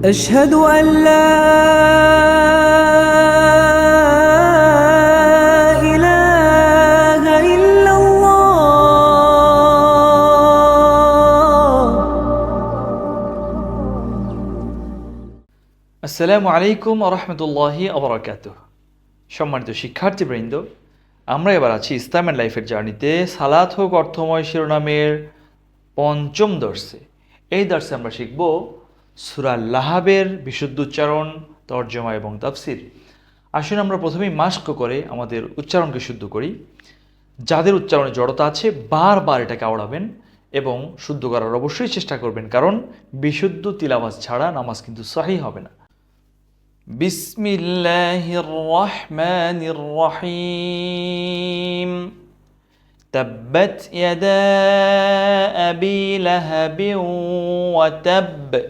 أشهد أن لا إله إلا الله আসসালামু আলাইকুম রহমতুল্লাহি আবরাকাত সম্মানিত শিক্ষার্থীবৃন্দ আমরা এবার আছি ইসলাম অ্যান্ড লাইফের জার্নিতে সালাত হোক অর্থময় শিরোনামের পঞ্চম দর্শে এই দর্শে আমরা শিখব সুরা লাহাবের বিশুদ্ধ উচ্চারণ তর্জমা এবং তাফসির আসুন আমরা প্রথমেই মাস্ক করে আমাদের উচ্চারণকে শুদ্ধ করি যাদের উচ্চারণে জড়তা আছে বারবার এটাকে আওড়াবেন এবং শুদ্ধ করার অবশ্যই চেষ্টা করবেন কারণ বিশুদ্ধ তিলাবাজ ছাড়া নামাজ কিন্তু সহি হবে না بسم الله الرحمن الرحيم تبت يدا أبي لهب وتب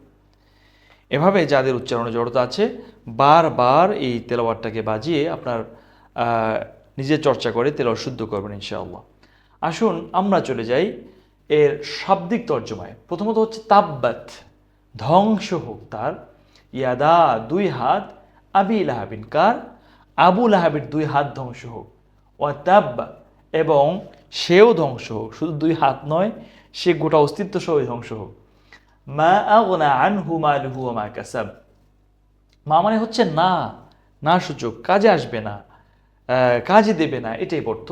এভাবে যাদের উচ্চারণে জড়তা আছে, বারবার এই তেলাওয়াতটাকে বাজিয়ে আপনার নিজে চর্চা করে তেলাওয়াত শুদ্ধ করবেন ইনশাআল্লাহ। আসুন আমরা চলে যাই এর শাব্দিক তর্জমায়। প্রথমত হচ্ছে তাব্বাত, ধ্বংস হোক তার। ইয়াদা দুই হাত, আবি লাহাবিন কার? আবু লাহাবির দুই হাত ধ্বংস হোক। ও তাব্বা, এবং সেও ধ্বংস হোক। শুধু দুই হাত নয়, সে গোটা অস্তিত্ব সহ ধ্বংস হোক। মা আগনা আনহু মালহু মা কাসাব। মা মানে হচ্ছে না না সূচক কাজে আসবে না কাজে দেবে না, এটাই অর্থ।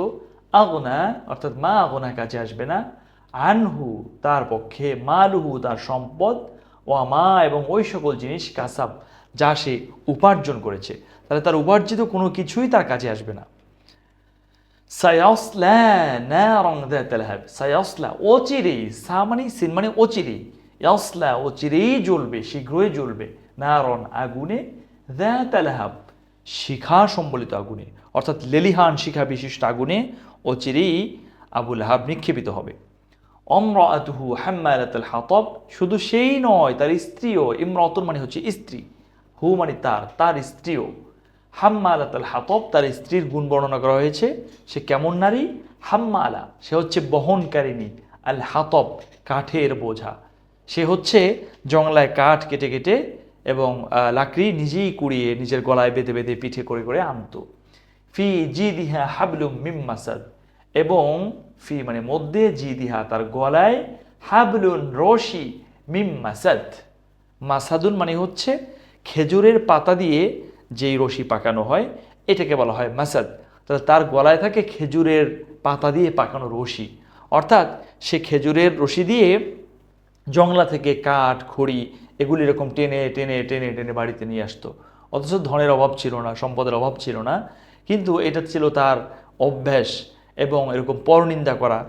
আগনা, অর্থাৎ মা আগনা কাজে আসবে না। আনহু তার পক্ষে, মালুহু তার সম্পদ, ও মা এবং ওই সকল জিনিস কাসাব, যা সে উপার্জন করেছে। তাহলে তার উপার্জিত কোনো কিছুই তার কাজে আসবে না। সায়াসলা নারং যাতাল হাব, সায়াসলা, অচিরেই সা মানে সিন মানে অচিরেই। ইয়াসলা অচিরেই জ্বলবে শীঘ্রই জ্বলবে নারন আগুনে যাতাল হাব শিখা সম্বলিত আগুনে অর্থাৎ লেলিহান শিখা বিশিষ্ট আগুনে অচিরেই আবুল হাব নিক্ষেপিত হবে অমরাতুহু হাম্মালাতুল হাতব শুধু সেই নয় তার স্ত্রীও ইমরাতুন মানে হচ্ছে স্ত্রী হু মানে তার তার স্ত্রীও হাম্মালাতুল হাতব তার স্ত্রীর গুণ বর্ণনা করা হয়েছে। সে কেমন নারী? হাম্মালা। সে হচ্ছে বহনকারিণী। আল হাতব কাঠের বোঝা। সে হচ্ছে জংলায় কাঠ কেটে কেটে এবং লাকড়ি নিজেই কুড়িয়ে নিজের গলায় বেঁধে বেঁধে পিঠে করে করে আনতো। ফি জি দিহা হাবলুম মিম মাসাদ এবং ফি মানে মধ্যে জি দিহা তার গলায় হাবলুন রশি মিম মাসাদ মাসাদুন মানে হচ্ছে খেজুরের পাতা দিয়ে যেই রশি পাকানো হয়, এটাকে বলা হয় মাসাদ। তাহলে তার গলায় থাকে খেজুরের পাতা দিয়ে পাকানো রশি। অর্থাৎ সে খেজুরের রশি দিয়ে জংলা থেকে কাঠ, খড়ি, এগুলি এরকম টেনে টেনে টেনে টেনে বাড়িতে নিয়ে আসতো। অথচ ধনের অভাব ছিল না, সম্পদের অভাব ছিল না। কিন্তু এটা ছিল তার অভ্যাস এবং এরকম পরনিন্দা করা,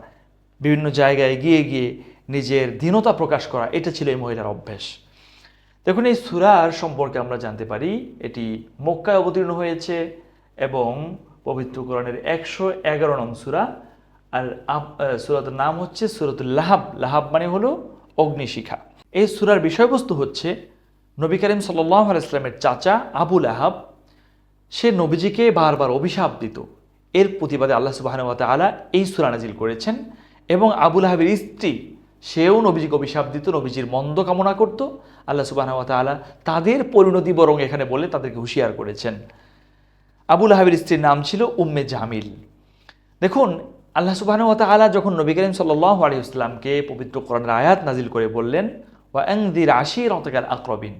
বিভিন্ন জায়গায় গিয়ে গিয়ে নিজের দীনতা প্রকাশ করা, এটা ছিল এই মহিলার অভ্যাস। দেখুন, এই সুরার সম্পর্কে আমরা জানতে পারি, এটি মক্কায় অবতীর্ণ হয়েছে এবং পবিত্র কোরআনের একশো এগারো নং সুরা। আর সুরাতের নাম হচ্ছে সুরতুল লাহাব। লাহাব মানে হলো অগ্নিশিখা। এই সুরার বিষয়বস্তু হচ্ছে, নবী করিম সাল্লাহ ইসলামের চাচা আবুল আহাব সে নবীজিকে বারবার অভিশাপ দিত। এর প্রতিবাদে আল্লাহ সুবাহানুয়া আলা এই সুরা নাজিল করেছেন এবং আবুল আহাবের স্ত্রী, সেও নবীজিকে অভিশাপ দিত, নবীজির মন্দ কামনা করত। আল্লাহ সুবাহানুয়া আলা তাদের পরিণতি বরং এখানে বলে তাদেরকে হুঁশিয়ার করেছেন। আবুল আহাবের স্ত্রীর নাম ছিল উম্মে জামিল। দেখুন আল্লাহ সুবাহানুয়া তালা যখন নবী করিম সাল্লাহ আলিউসলামকে পবিত্র কোরআনের আয়াত নাজিল করে বললেন, ওয়া অ্যাংদির আশির অতকাল আকরবিন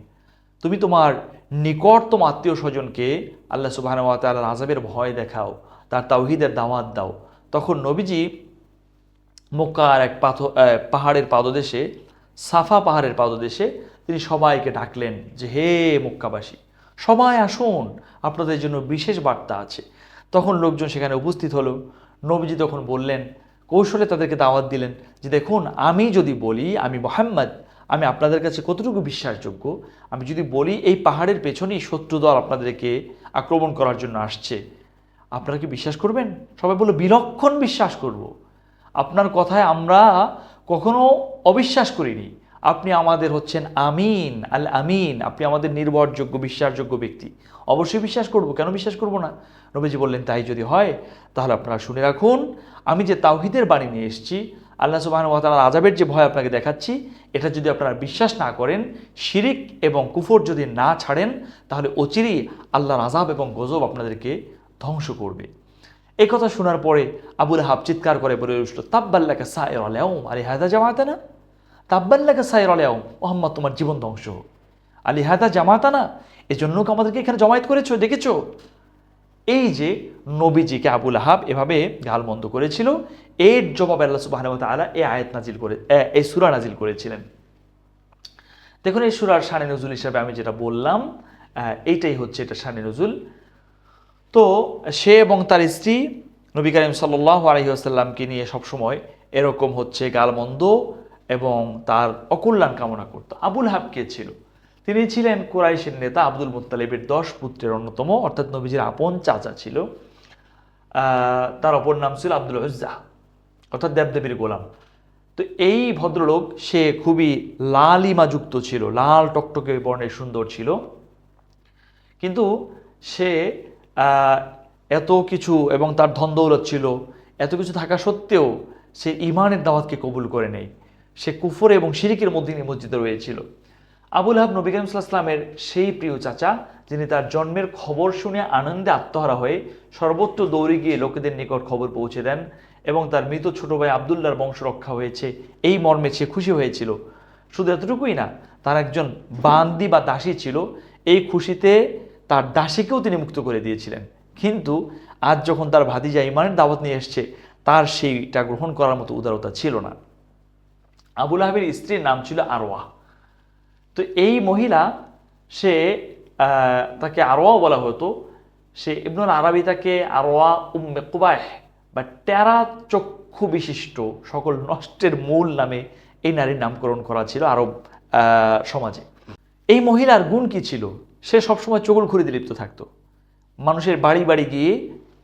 তুমি তোমার নিকটতম আত্মীয় স্বজনকে আল্লাহ সুবাহানুয়া তালার আজাবের ভয় দেখাও, তার তাওহিদের দাওয়াত দাও। তখন নবীজি মক্কার এক পাথর পাহাড়ের পাদদেশে, সাফা পাহাড়ের পাদদেশে তিনি সবাইকে ডাকলেন যে, হে মক্কাবাসী, সবাই আসুন, আপনাদের জন্য বিশেষ বার্তা আছে। তখন লোকজন সেখানে উপস্থিত হলো। নবীজি তখন বললেন, কৌশলে তাদেরকে দাওয়াত দিলেন যে, দেখুন, আমি যদি বলি, আমি মোহাম্মদ, আমি আপনাদের কাছে কতটুকু বিশ্বাসযোগ্য? আমি যদি বলি, এই পাহাড়ের পেছনেই শত্রু দল আপনাদেরকে আক্রমণ করার জন্য আসছে। আপনারা কি বিশ্বাস করবেন? সবাই বলল, বিলক্ষণ বিশ্বাস করব। আপনার কথায় আমরা কখনো অবিশ্বাস করিনি। আপনি আমাদের হচ্ছেন আমিন আল আমিন আপনি আমাদের নির্ভরযোগ্য, বিশ্বাসযোগ্য ব্যক্তি। অবশ্যই বিশ্বাস করব। কেন বিশ্বাস করব না? নবীজি বললেন, তাই যদি হয়, তাহলে আপনারা শুনে রাখুন, আমি যে তাওহিদের বাণী নিয়ে এসেছি, আল্লাহ সুবাহন তালার আজাবের যে ভয় আপনাকে দেখাচ্ছি, এটা যদি আপনারা বিশ্বাস না করেন, শিরিক এবং কুফর যদি না ছাড়েন, তাহলে অচিরেই আল্লাহর আজাব এবং গজব আপনাদেরকে ধ্বংস করবে। এই কথা শোনার পরে আবুল হাব চিৎকার করে বলে উঠল তাব্বাল্লাকে সায়ের আলেও আরে হায়দা জামাতা না তাব্বাল্লাকে সায়ের আলেও মোহাম্মদ, তোমার জীবন ধ্বংস হোক। আলী হায়দা জামাতা না এজন্য কি আমাদেরকে এখানে জমায়েত করেছ, দেখেছ? এই যে নবীজিকে আবুল আহাব এভাবে গালমন্দ করেছিল, এর জবাব আল্লাহ সুবাহ তালা এই আয়াত নাজিল করে, এ- এই সুরা নাজিল করেছিলেন। দেখুন, এই সুরার শানে নজুল হিসাবে আমি যেটা বললাম এইটাই হচ্ছে এটা শানে নজুল। তো সে এবং তার স্ত্রী নবী করিম সাল্লাহ আলহিহাসাল্লামকে নিয়ে সবসময় এরকম হচ্ছে গালমন্দ এবং তার অকল্যাণ কামনা করত। আবুল হাব কে ছিল? তিনি ছিলেন কোরাইশের নেতা আব্দুল মুত্তালিবের দশ পুত্রের অন্যতম, অর্থাৎ নবীজির আপন চাচা ছিল। তার অপর নাম ছিল আব্দুল হজ্জা অর্থাৎ দেবদেবীর গোলাম। তো এই ভদ্রলোক, সে খুবই লালিমাযুক্ত ছিল, লাল টকটকে বর্ণের সুন্দর ছিল। কিন্তু সে এত কিছু এবং তার ধন দৌলত ছিল, এত কিছু থাকা সত্ত্বেও সে ইমানের দাওয়াতকে কবুল করে নেই। সে কুফর এবং শিরিকের মধ্যে নিমজ্জিত রয়েছিল। আবুল হাব নবী করিম সাল্লামের সেই প্রিয় চাচা, যিনি তার জন্মের খবর শুনে আনন্দে আত্মহারা হয়ে সর্বত্র দৌড়ে গিয়ে লোকেদের নিকট খবর পৌঁছে দেন এবং তার মৃত ছোট ভাই আবদুল্লাহর বংশ রক্ষা হয়েছে। এই মর্মে সে খুশি হয়েছিল। শুধু এতটুকুই না, তার একজন বান্দি বা দাসী ছিল। এই খুশিতে তার দাসীকেও তিনি মুক্ত করে দিয়েছিলেন। কিন্তু আজ যখন তার ভাতিজা ইমানের দাওয়াত নিয়ে এসছে, তার সেইটা গ্রহণ করার মতো উদারতা ছিল না। আবুল আহাবের স্ত্রীর নাম ছিল আরওয়া তো এই মহিলা, সে তাকে আরোয়া বলা হতো। সে ইবনুল আরবি তাকে আরোয়া উম্মে কুবাহ বা টেরা চক্ষু বিশিষ্ট, সকল নষ্টের মূল নামে এই নারীর নামকরণ করা ছিল আরব সমাজে। এই মহিলার গুণ কি ছিল? সে সবসময় চগল খুঁড়িতে লিপ্ত থাকতো। মানুষের বাড়ি বাড়ি গিয়ে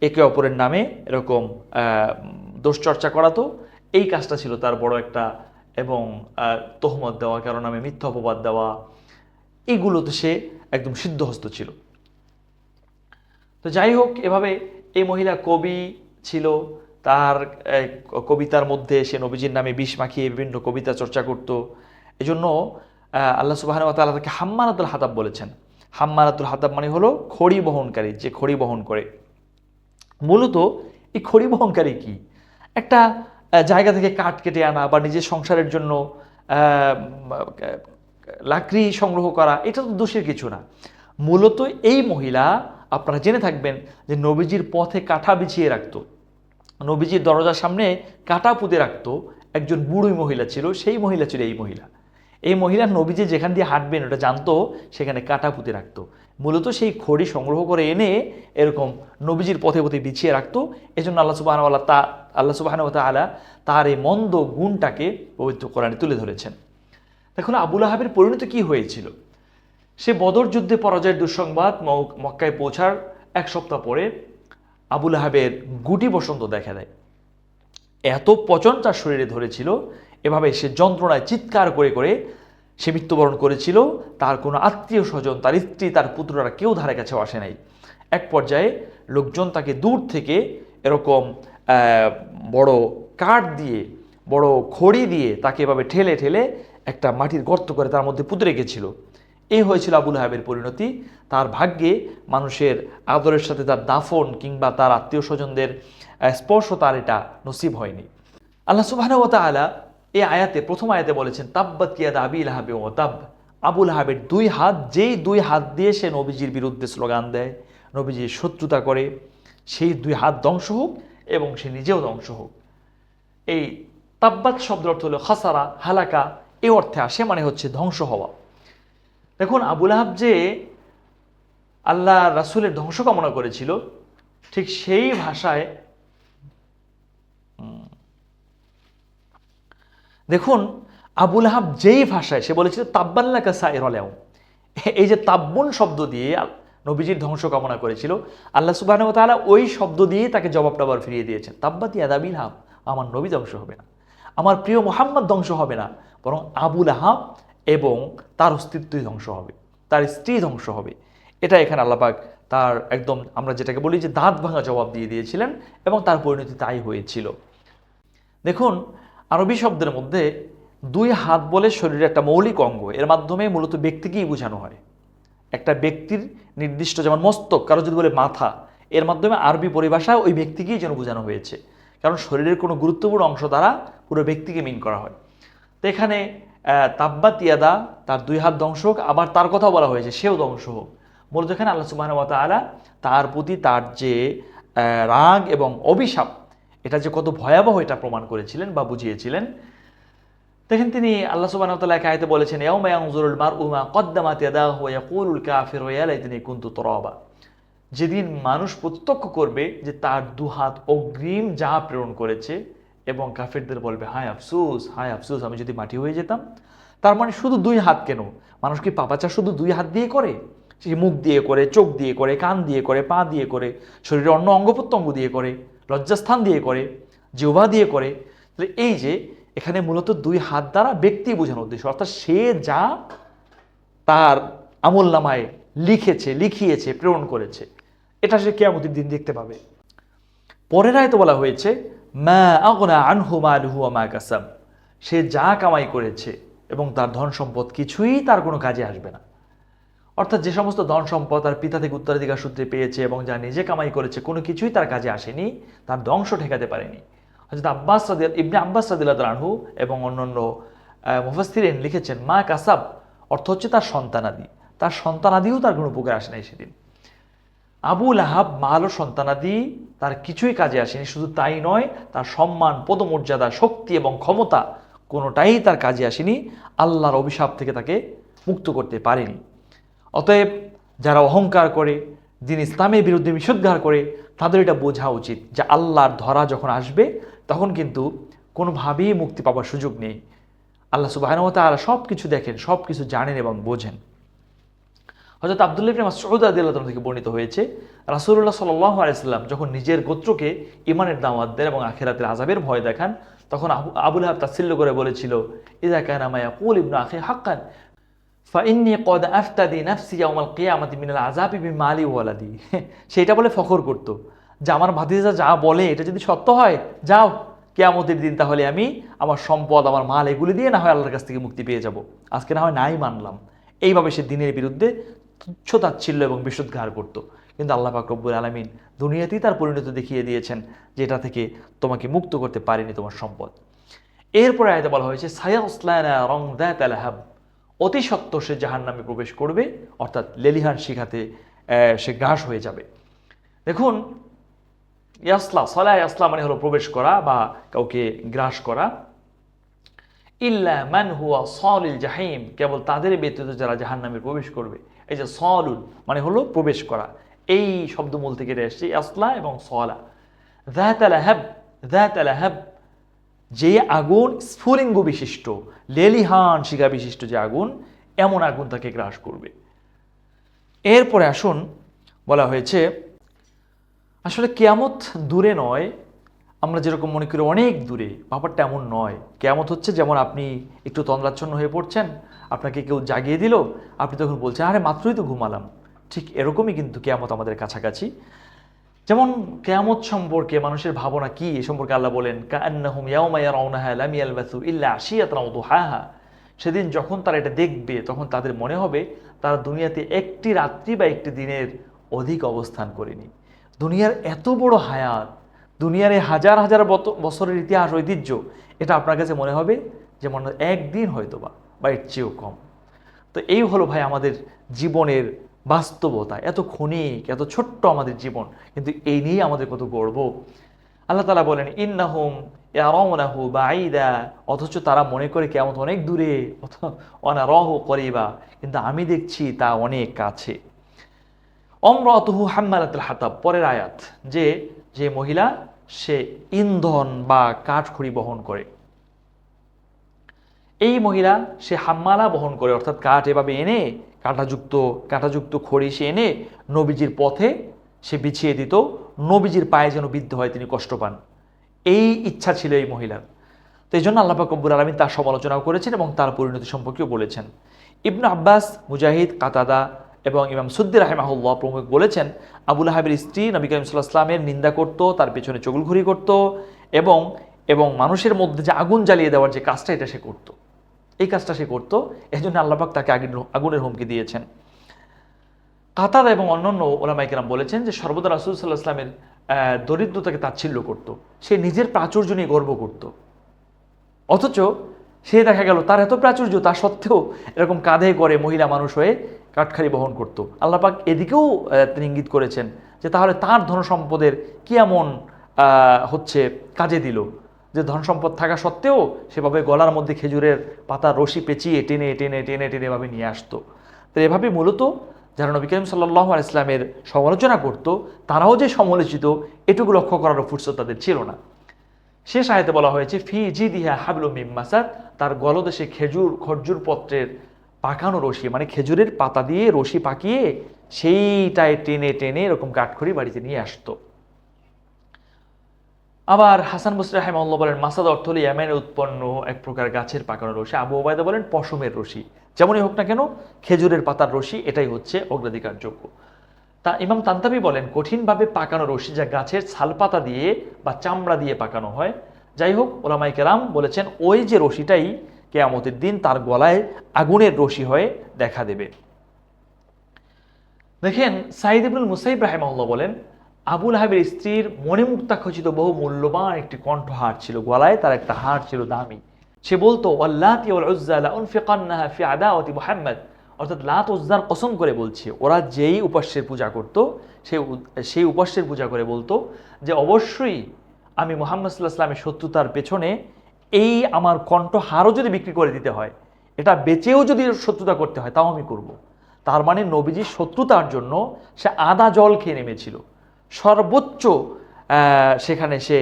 একে অপরের নামে এরকম দোষচর্চা করাতো। এই কাজটা ছিল তার বড় একটা এবং তহমত দেওয়া কারও নামে মিথ্যা অপবাদ দেওয়া এইগুলোতে সে একদম সিদ্ধহস্ত ছিল। তো যাই হোক, এভাবে এই মহিলা কবি ছিল। তার কবিতার মধ্যে সে নবীজির নামে বিষ মাখিয়ে বিভিন্ন কবিতা চর্চা করত। এজন্য আল্লাহ সুবাহ তাআলা তাকে হাম্মানাতুল হাতাব বলেছেন। হাম্মানাতুল হাতাব মানে হলো খড়ি বহনকারী, যে খড়ি বহন করে। মূলত এই খড়ি বহনকারী কি? একটা জায়গা থেকে কাঠ কেটে আনা বা নিজের সংসারের জন্য লাকড়ি সংগ্রহ করা, এটা তো দোষের কিছু না। মূলত এই মহিলা, আপনারা জেনে থাকবেন যে নবীজির পথে কাঁঠা বিছিয়ে রাখতো। নবীজির দরজার সামনে কাঁটা পুঁতে রাখতো। একজন বুড়োই মহিলা ছিল, সেই মহিলা ছিল এই মহিলা। এই মহিলা নবীজি যেখান দিয়ে হাঁটবেন, ওটা জানতো, সেখানে কাটা পুঁতে রাখতো। মূলত সেই খড়ি সংগ্রহ করে এনে এরকম নবীজির পথে পথে বিছিয়ে রাখতো। এই জন্য আল্লাহ সুবাহ তা আল্লাহ সুবাহ তালা তার এই মন্দ গুণটাকে পবিত্র কোরআনে তুলে ধরেছেন। দেখুন আবুল আহাবের পরিণতি কি হয়েছিল? সে বদর যুদ্ধে পরাজয়ের দুঃসংবাদ মক- মক্কায় পৌঁছার এক সপ্তাহ পরে আবুল আহাবের গুটি বসন্ত দেখা দেয়। এত পচন তার শরীরে ধরেছিল এভাবে সে যন্ত্রণায় চিৎকার করে করে সে মৃত্যুবরণ করেছিল। তার কোনো আত্মীয় স্বজন, তার স্ত্রী, তার পুত্ররা কেউ ধারে কাছেও আসে নাই। এক পর্যায়ে লোকজন তাকে দূর থেকে এরকম বড় কাঠ দিয়ে, বড় খড়ি দিয়ে তাকে এভাবে ঠেলে ঠেলে একটা মাটির গর্ত করে তার মধ্যে পুঁতে রেখেছিল। এই হয়েছিল আবুল হাবের পরিণতি। তার ভাগ্যে মানুষের আদরের সাথে তার দাফন কিংবা তার আত্মীয় স্বজনদের স্পর্শ তার এটা নসিব হয়নি। আল্লাহ সুবাহ এই আয়াতে, প্রথম আয়াতে বলেছেন, তাব্বাত ইয়াদ আবিল হাবে ও তাব। আবুল হাবের দুই হাত, যেই দুই হাত দিয়ে সে নবীজির বিরুদ্ধে স্লোগান দেয়, নবীজির শত্রুতা করে, সেই দুই হাত ধ্বংস হোক এবং সে নিজেও ধ্বংস হোক। এই তাব্বাত শব্দের অর্থ হলো খাসারা, হালাকা, এই অর্থে আসে মানে হচ্ছে ধ্বংস হওয়া। দেখুন আবুল আহাব যে আল্লাহ রাসূলের ধ্বংস কামনা করেছিল, ঠিক সেই ভাষায় দেখুন, আবুল আহাব যেই ভাষায়, সে বলেছিল, তাব্বাল্লাকা সাইরলেও এই যে তাব্বন শব্দ দিয়ে নবীজির ধ্বংস কামনা করেছিল, আল্লাহ সুবাহ তাআলা ওই শব্দ দিয়ে তাকে জবাবটা আবার ফিরিয়ে দিয়েছেন। তাব্বাতি আদাবিল হাব, আমার নবী ধ্বংস হবে না। আমার প্রিয় মোহাম্মদ ধ্বংস হবে না। বরং আবুল আহাব এবং তার অস্তিত্বই ধ্বংস হবে। তার স্ত্রী ধ্বংস হবে। এটা এখানে আল্লাপাক তার একদম আমরা যেটাকে বলি যে দাঁত ভাঙা জবাব দিয়ে দিয়েছিলেন এবং তার পরিণতি তাই হয়েছিল। দেখুন আরবি শব্দের মধ্যে দুই হাত বলে শরীরের একটা মৌলিক অঙ্গ, এর মাধ্যমে মূলত ব্যক্তিকেই বোঝানো হয়। একটা ব্যক্তির নির্দিষ্ট যেমন মস্তক, কারও যদি বলে মাথা, এর মাধ্যমে আরবি পরিভাষায় ওই ব্যক্তিকেই যেন বোঝানো হয়েছে। কারণ শরীরের কোনো গুরুত্বপূর্ণ অংশ দ্বারা পুরো ব্যক্তিকে মিন করা হয়। তো এখানে তাব্বা তিয়াদা, তার দুই হাত ধ্বংস হোক, আবার তার কথা বলা হয়েছে, সেও ধ্বংস হোক। মূলত এখানে আল্লাহ সুবাহ তার প্রতি তার যে রাগ এবং অভিশাপ এটা যে কত ভয়াবহ এটা প্রমাণ করেছিলেন বা বুঝিয়েছিলেন। দেখেন তিনি আল্লাহ সুবাহ তাআলা এক আয়াতে বলেছেন, ইয়াউমা ইয়ানজুরুল মারউ মা কদ্দামাত ইয়াদাহু ওয়া ইয়াকুলুল কাফিরু ইয়া লাইতানি কুনতু তুরাবা। যেদিন মানুষ প্রত্যক্ষ করবে যে তার দুহাত অগ্রিম যা প্রেরণ করেছে এবং কাফেরদের বলবে, হায় আফসোস হায় আফসোস, আমি যদি মাটি হয়ে যেতাম। তার মানে শুধু দুই হাত কেন? মানুষ কি পাপাচা শুধু দুই হাত দিয়ে করে? সে মুখ দিয়ে করে, চোখ দিয়ে করে, কান দিয়ে করে, পা দিয়ে করে, শরীরের অন্য অঙ্গ প্রত্যঙ্গ দিয়ে করে? লজ্জাস্থান দিয়ে করে, জিহ্বা দিয়ে করে, তাহলে এই যে এখানে মূলত দুই হাত দ্বারা ব্যক্তি বোঝানোর উদ্দেশ্য। অর্থাৎ সে যা তার আমল নামায় লিখেছে, লিখিয়েছে, প্রেরণ করেছে, এটা সে কেয়ামতির দিন দেখতে পাবে। পরের আয়তে বলা হয়েছে, মা মা কাসাব। সে যা কামাই করেছে এবং তার ধন সম্পদ কিছুই তার কোনো কাজে আসবে না। অর্থাৎ যে সমস্ত ধন সম্পদ তার পিতা থেকে উত্তরাধিকার সূত্রে পেয়েছে এবং যা নিজে কামাই করেছে, কোনো কিছুই তার কাজে আসেনি, তার ধ্বংস ঠেকাতে পারেনি। হজরত আব্বাস সাদিল ইবনে আব্বাস সাদিল্লাহ রানহু এবং অন্যান্য মুফাস্তিরিন লিখেছেন, মা কাসাব অর্থ হচ্ছে তার সন্তানাদি। তার সন্তানাদিও তার কোনো উপকার আসে নাই সেদিন। আহাব মাল ও সন্তানাদি তার কিছুই কাজে আসেনি, শুধু তাই নয়, তার সম্মান, পদমর্যাদা, শক্তি এবং ক্ষমতা কোনোটাই তার কাজে আসেনি, আল্লাহর অভিশাপ থেকে তাকে মুক্ত করতে পারেনি। অতএব যারা অহংকার করে, যিনি ইসলামের বিরুদ্ধে নিষেধার করে, তাদের এটা বোঝা উচিত যে আল্লাহর ধরা যখন আসবে, তখন কিন্তু কোনোভাবেই মুক্তি পাওয়ার সুযোগ নেই। আল্লাহ সুবাহ তারা সব কিছু দেখেন সব কিছু জানেন এবং বোঝেন। হজরত আবদুল্লাহ ইবনে মাসউদ থেকে বর্ণিত হয়েছে, রাসূলুল্লাহ সাল্লাল্লাহু আলাইহি সাল্লাম যখন নিজের গোত্রকে ইমানের দাওয়াত দেন এবং আখিরাতের আযাবের ভয় দেখান, তখন আবু আবুল আহাব তাসিল্য করে বলেছিল, ইযা কানা মা ইয়াকুল ইবনু আখি হাক্কান। ফাইন্নি কদ আফতাদি নাফসি ইয়াউমাল কিয়ামাতি মিনাল আযাবি বিমালি ওয়ালাদি। সেটা বলে ফখর করতো। যে আমার ভাতিজা যা বলে, এটা যদি সত্য হয়, যাও, কেয়ামতের দিন তাহলে আমি আমার সম্পদ, আমার মাল এগুলি দিয়ে না হয় আল্লাহর কাছ থেকে মুক্তি পেয়ে যাব। আজকে না হয় নাই মানলাম। এইভাবে সে দিনের বিরুদ্ধে তুচ্ছ তাচ্ছিল্য এবং বিশুদ্ধার করতো। কিন্তু আল্লাহ পাক রব্বুল আলমিন দুনিয়াতেই তার পরিণতি দেখিয়ে দিয়েছেন যে এটা থেকে তোমাকে মুক্ত করতে পারেনি তোমার সম্পদ। এরপরে আয়তে বলা হয়েছে, সায়াসলানা রং দ্যাত আলহাব অতি সত্য সে জাহান নামে প্রবেশ করবে, অর্থাৎ লেলিহান শিখাতে সে গ্রাস হয়ে যাবে। দেখুন, ইয়াসলা, সলা ইয়াসলা মানে হলো প্রবেশ করা বা কাউকে গ্রাস করা। ইল্লা মান হুয়া সলিল জাহিম, কেবল তাদের ব্যতীত যারা জাহান নামে প্রবেশ করবে। এই যে সলুল মানে হলো প্রবেশ করা। এই শব্দমূল থেকে এটা এসছে ইয়াসলা এবং সলা। দ্যাত আলাহাব দ্যাত আলাহাব যে আগুন স্ফুলিঙ্গ বিশিষ্ট, লেলিহান শিখা বিশিষ্ট যে আগুন, এমন আগুন তাকে গ্রাস করবে। এরপরে আসুন, বলা হয়েছে, আসলে কেয়ামত দূরে নয়, আমরা যেরকম মনে করি অনেক দূরে, ব্যাপারটা এমন নয়। কেয়ামত হচ্ছে যেমন আপনি একটু তন্দ্রাচ্ছন্ন হয়ে পড়ছেন, আপনাকে কেউ জাগিয়ে দিল, আপনি তখন বলছেন, আরে, মাত্রই তো ঘুমালাম। ঠিক এরকমই কিন্তু কেয়ামত আমাদের কাছাকাছি। যেমন কেয়ামত সম্পর্কে মানুষের ভাবনা কি এ সম্পর্কে আল্লাহ বলেন ইল্লা সেদিন যখন তারা এটা দেখবে, তখন তাদের মনে হবে তারা দুনিয়াতে একটি রাত্রি বা একটি দিনের অধিক অবস্থান করেনি। দুনিয়ার এত বড় হায়াত, দুনিয়ার এই হাজার হাজার বছরের ইতিহাস ঐতিহ্য, এটা আপনার কাছে মনে হবে যে মনে একদিন হয়তো বা বা এর চেয়েও কম। তো এই হলো ভাই আমাদের জীবনের বাস্তবতা, এত ক্ষণিক, এত ছোট্ট আমাদের জীবন, কিন্তু এই নিয়ে আমাদের কত গর্ব। আল্লাহ তালা বলেন, ইন্নাহুম ইয়ারাউনাহু বাঈদা অথচ তারা মনে করে কেমন অনেক দূরে অনারহ করিবা, কিন্তু আমি দেখছি তা অনেক কাছে। অমরাতহু হাম্মালাতুল হাতাব, পরের আয়াত, যে যে মহিলা, সে ইন্ধন বা কাঠখড়ি বহন করে। এই মহিলা, সে হাম্মালা বহন করে, অর্থাৎ কাঠ এভাবে এনে কাঁটাযুক্ত কাঁটাযুক্ত খড়ি সে এনে নবীজির পথে সে বিছিয়ে দিত। নবীজির পায়ে যেন বিদ্ধ হয় তিনি কষ্ট পান। এই ইচ্ছা ছিল এই মহিলার। তো এই জন্য আল্লাহ কব্বুর আলমী তার সমালোচনাও করেছেন এবং তার পরিণতি সম্পর্কেও বলেছেন। ইবনু আব্বাস, মুজাহিদ, কাতাদা এবং ইমাম সুদ্দি রাহেমাহুল্লাহ প্রমুখ বলেছেন, আবুল আহাবের স্ত্রী নবী করিম সাল্লাহ ইসলামের নিন্দা করত, তার পেছনে চগুলঘুরি করত এবং এবং মানুষের মধ্যে যে আগুন জ্বালিয়ে দেওয়ার যে কাজটা, এটা সে করত। এই কাজটা সে করত এই জন্য আল্লাহবাক তাকে আগুন- আগুনের হুমকি দিয়েছেন। কাতার এবং অন্যান্য ওলামাইকেরাম বলেছেন যে সর্বদা রাসুল সাল্লাহ ইসলামের দরিদ্রতাকে তাচ্ছিল্য করত। সে নিজের প্রাচুর্য নিয়ে গর্ব করত। অথচ সে দেখা গেল তার এত প্রাচুর্য, তা সত্ত্বেও এরকম কাঁধে করে মহিলা মানুষ হয়ে কাঠখারি বহন করত। আল্লাপাক এদিকেও তিনি ইঙ্গিত করেছেন যে তাহলে তার ধন সম্পদের কি এমন হচ্ছে কাজে দিল। যে ধন সম্পদ থাকা সত্ত্বেও সেভাবে গলার মধ্যে খেজুরের পাতা রশি পেঁচিয়ে টেনে টেনে টেনে টেনে এভাবে নিয়ে আসতো। তো এভাবে মূলত যারা নবী করিম সাল্লাহ ইসলামের সমালোচনা করত, তারাও যে সমালোচিত, এটুকু লক্ষ্য করারও ফুরসত তাদের ছিল না। শেষ আয়তে বলা হয়েছে, ফি জি দিহা হাবলু মিম্মাসাদ তার গলদেশে খেজুর, খরজুর পত্রের পাকানো রশি মানে খেজুরের পাতা দিয়ে রশি পাকিয়ে সেইটায় টেনে টেনে এরকম কাঠখড়ি বাড়িতে নিয়ে আসতো। আবার হাসান বসরি রাহেমাল্লাহ বলেন, মাসাদ অর্থ হলো ইয়ামেনে উৎপন্ন এক প্রকার গাছের পাকানো রশি। আবু ওবায়দা বলেন, পশমের রশি। যেমনই হোক না কেন, খেজুরের পাতার রশি, এটাই হচ্ছে অগ্রাধিকারযোগ্য। তা ইমাম তান্তাবি বলেন, কঠিনভাবে পাকানো রশি যা গাছের ছালপাতা দিয়ে বা চামড়া দিয়ে পাকানো হয়। যাই হোক ওলামাই কেরাম বলেছেন, ওই যে রশিটাই কেয়ামতের দিন তার গলায় আগুনের রশি হয়ে দেখা দেবে। দেখেন, সাইদ ইবনুল মুসাইব রাহেমাল্লাহ বলেন আবুল হাবির স্ত্রীর মনে মুক্তা খচিত বহু মূল্যবান একটি কণ্ঠহার ছিল। গলায় তার একটা হার ছিল দামি। সে বলতো মুহাম্মদ। অর্থাৎ লাত উজ্জার কসম করে বলছে, ওরা যেই উপাস্যের পূজা করত, সেই সেই উপাস্যের পূজা করে বলতো যে, অবশ্যই আমি মোহাম্মদ সাল্লাহ ইসলামের শত্রুতার পেছনে এই আমার কণ্ঠহারও যদি বিক্রি করে দিতে হয়, এটা বেচেও যদি শত্রুতা করতে হয়, তাও আমি করব। তার মানে নবীজির শত্রুতার জন্য সে আদা জল খেয়ে নেমেছিল। সর্বোচ্চ সেখানে সে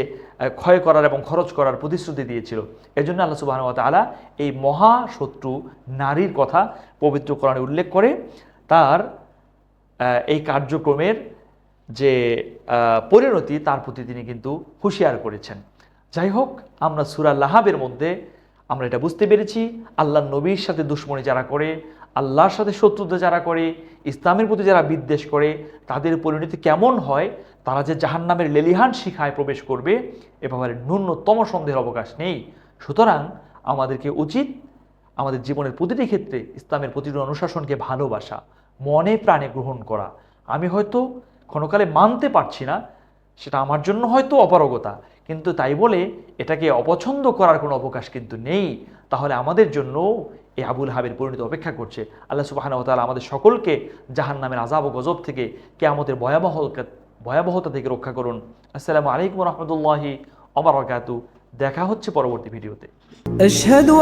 ক্ষয় করার এবং খরচ করার প্রতিশ্রুতি দিয়েছিল। এজন্য আল্লাহ সুবাহ তালা এই মহা শত্রু, নারীর কথা পবিত্র কোরআনে উল্লেখ করে তার এই কার্যক্রমের যে পরিণতি তার প্রতি তিনি কিন্তু হুঁশিয়ার করেছেন। যাই হোক, আমরা সুরা লাহাবের মধ্যে আমরা এটা বুঝতে পেরেছি। আল্লাহ নবীর সাথে দুশ্মনী যারা করে আল্লাহর সাথে শত্রুতা যারা করে, ইসলামের প্রতি যারা বিদ্বেষ করে, তাদের পরিণতি কেমন হয়? তারা যে জাহান্নামের লেলিহান শিখায় প্রবেশ করবে, এ ব্যাপারে ন্যূনতম সন্দেহের অবকাশ নেই। সুতরাং আমাদেরকে উচিত আমাদের জীবনের প্রতিটি ক্ষেত্রে ইসলামের প্রতিটি অনুশাসনকে ভালোবাসা, মনে প্রাণে গ্রহণ করা। আমি হয়তো ক্ষণকালে মানতে পারছি না, সেটা আমার জন্য হয়তো অপারগতা, কিন্তু তাই বলে এটাকে অপছন্দ করার কোনো অবকাশ কিন্তু নেই। তাহলে আমাদের জন্য এই আবুল হাবের পরিণতি অপেক্ষা করছে। আল্লাহ সুবাহান তালা আমাদের সকলকে জাহান নামের আজাব ও গজব থেকে, কেয়ামতের ভয়াবহ ভয়াবহতা থেকে রক্ষা করুন। আসসালামু আলাইকুম রহমতুল্লাহি অবরাকাতু দেখা হচ্ছে পরবর্তী ভিডিওতে। আশহাদু